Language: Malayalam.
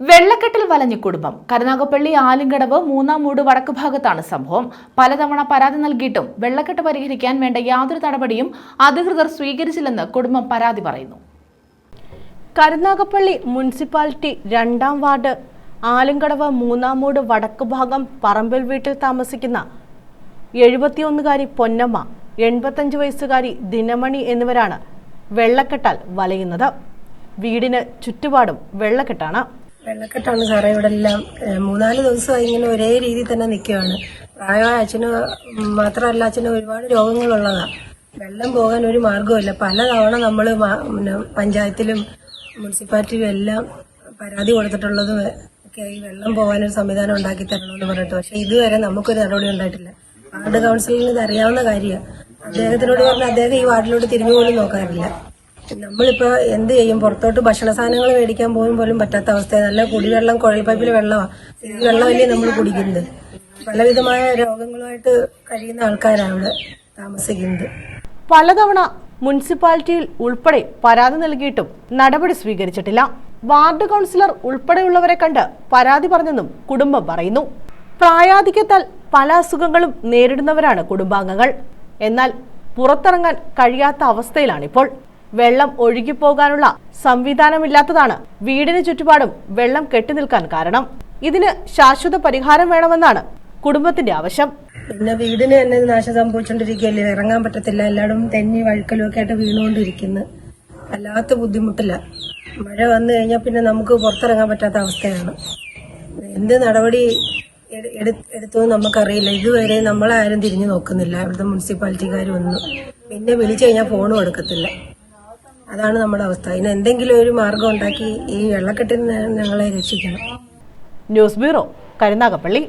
വെള്ളക്കെട്ടിൽ വലഞ്ഞ കുടുംബം. കരുനാഗപ്പള്ളി ആലിങ്കടവ് മൂന്നാം മൂട് വടക്ക് ഭാഗത്താണ് സംഭവം. പലതവണ പരാതി നൽകിയിട്ടും വെള്ളക്കെട്ട് പരിഹരിക്കാൻ വേണ്ട യാതൊരു നടപടിയും അധികൃതർ സ്വീകരിച്ചില്ലെന്ന് കുടുംബം പരാതി പറയുന്നു. കരുനാഗപ്പള്ളി മുനിസിപ്പാലിറ്റി രണ്ടാം വാർഡ് ആലുംകടവ് മൂന്നാമൂട് വടക്ക് ഭാഗം പറമ്പിൽ വീട്ടിൽ താമസിക്കുന്ന എഴുപത്തിയൊന്നുകാരി പൊന്നമ്മ എൺപത്തഞ്ച് വയസ്സുകാരി ദിനമണി എന്നിവരാണ് വെള്ളക്കെട്ടാൽ വലയുന്നത്. വീടിന് ചുറ്റുപാടും വെള്ളക്കെട്ടാണ്. വെള്ളക്കെട്ടാണ് സാറേ. ഇവിടെ എല്ലാം മൂന്നാൽ ദിവസമായി ഇങ്ങനെ ഒരേ രീതിയിൽ തന്നെ നിൽക്കുകയാണ്. പ്രായമായ അച്ഛന് മാത്രമല്ല അച്ഛന് ഒരുപാട് രോഗങ്ങളുള്ളതാണ് വെള്ളം പോകാൻ ഒരു മാർഗമില്ല പലതവണ നമ്മൾ പഞ്ചായത്തിലും മുനിസിപ്പാലിറ്റിയിലും എല്ലാം പരാതി കൊടുത്തിട്ടുള്ളതും ഒക്കെ ഈ വെള്ളം പോകാനൊരു സംവിധാനം ഉണ്ടാക്കി തരണമെന്ന് പറഞ്ഞിട്ട്. പക്ഷേ ഇതുവരെ നമുക്കൊരു നടപടി ഉണ്ടായിട്ടില്ല. വാർഡ് കൗൺസിലിന് ഇത് അറിയാവുന്ന കാര്യമാണ്. അദ്ദേഹത്തിനോട് പറഞ്ഞാൽ അദ്ദേഹം ഈ വാർഡിലോട്ട് തിരിഞ്ഞു പോലും നോക്കാറില്ല. നമ്മളിപ്പോ എന്ത് ചെയ്യും? പുറത്തോട്ട് ഭക്ഷണ സാധനങ്ങൾ മേടിക്കാൻ പോലും പോലും പറ്റാത്ത അവസ്ഥയാണ് നല്ല കുടിവെള്ളം കുഴൽ പൈപ്പിൽ വെള്ളമാണ് വെള്ളമല്ലേ നമ്മൾ കുടിക്കുന്നത്. പലവിധമായ രോഗങ്ങളുമായിട്ട് കഴിയുന്ന ആൾക്കാരാണ് ഇവിടെ താമസിക്കുന്നത്. പലതവണ മുനിസിപ്പാലിറ്റിയിൽ ഉൾപ്പെടെ പരാതി നൽകിയിട്ടും നടപടി സ്വീകരിച്ചിട്ടില്ല. വാർഡ് കൗൺസിലർ ഉൾപ്പെടെയുള്ളവരെ കണ്ട് പരാതി പറഞ്ഞെന്നും കുടുംബം പറയുന്നു. പ്രായാധിക്യത്താൽ പല അസുഖങ്ങളും നേരിടുന്നവരാണ് കുടുംബാംഗങ്ങൾ. എന്നാൽ പുറത്തിറങ്ങാൻ കഴിയാത്ത അവസ്ഥയിലാണിപ്പോൾ. വെള്ളം ഒഴുകിപ്പോകാനുള്ള സംവിധാനമില്ലാത്തതാണ് വീടിന് ചുറ്റുപാടും വെള്ളം കെട്ടിനിൽക്കാൻ കാരണം. ഇതിന് ശാശ്വത പരിഹാരം വേണമെന്നാണ് കുടുംബത്തിന്റെ ആവശ്യം. പിന്നെ വീടിന് തന്നെ നാശം സംഭവിച്ചുകൊണ്ടിരിക്കുകയല്ലേ ഇറങ്ങാൻ പറ്റത്തില്ല. എല്ലായിടും തെന്നി വഴുക്കലും ഒക്കെ ആയിട്ട് വീണുകൊണ്ടിരിക്കുന്നു. അല്ലാത്ത ബുദ്ധിമുട്ടില്ല. മഴ വന്നു കഴിഞ്ഞാൽ പിന്നെ നമുക്ക് പുറത്തിറങ്ങാൻ പറ്റാത്ത അവസ്ഥയാണ്. എന്ത് നടപടി എടു- എടു- എടുത്തു നമുക്കറിയില്ല. ഇതുവരെ നമ്മളാരും തിരിഞ്ഞു നോക്കുന്നില്ല. ഇവിടുത്തെ മുനിസിപ്പാലിറ്റിക്കാർ വന്നു. പിന്നെ വിളിച്ചു കഴിഞ്ഞാൽ ഫോണും എടുക്കത്തില്ല. അതാണ് നമ്മുടെ അവസ്ഥ. അതിന് എന്തെങ്കിലും ഒരു മാർഗം ഉണ്ടാക്കി ഈ വെള്ളക്കെട്ടിൽ നിന്ന് ഞങ്ങളെ രക്ഷിക്കണം. News bureau Karunagappally.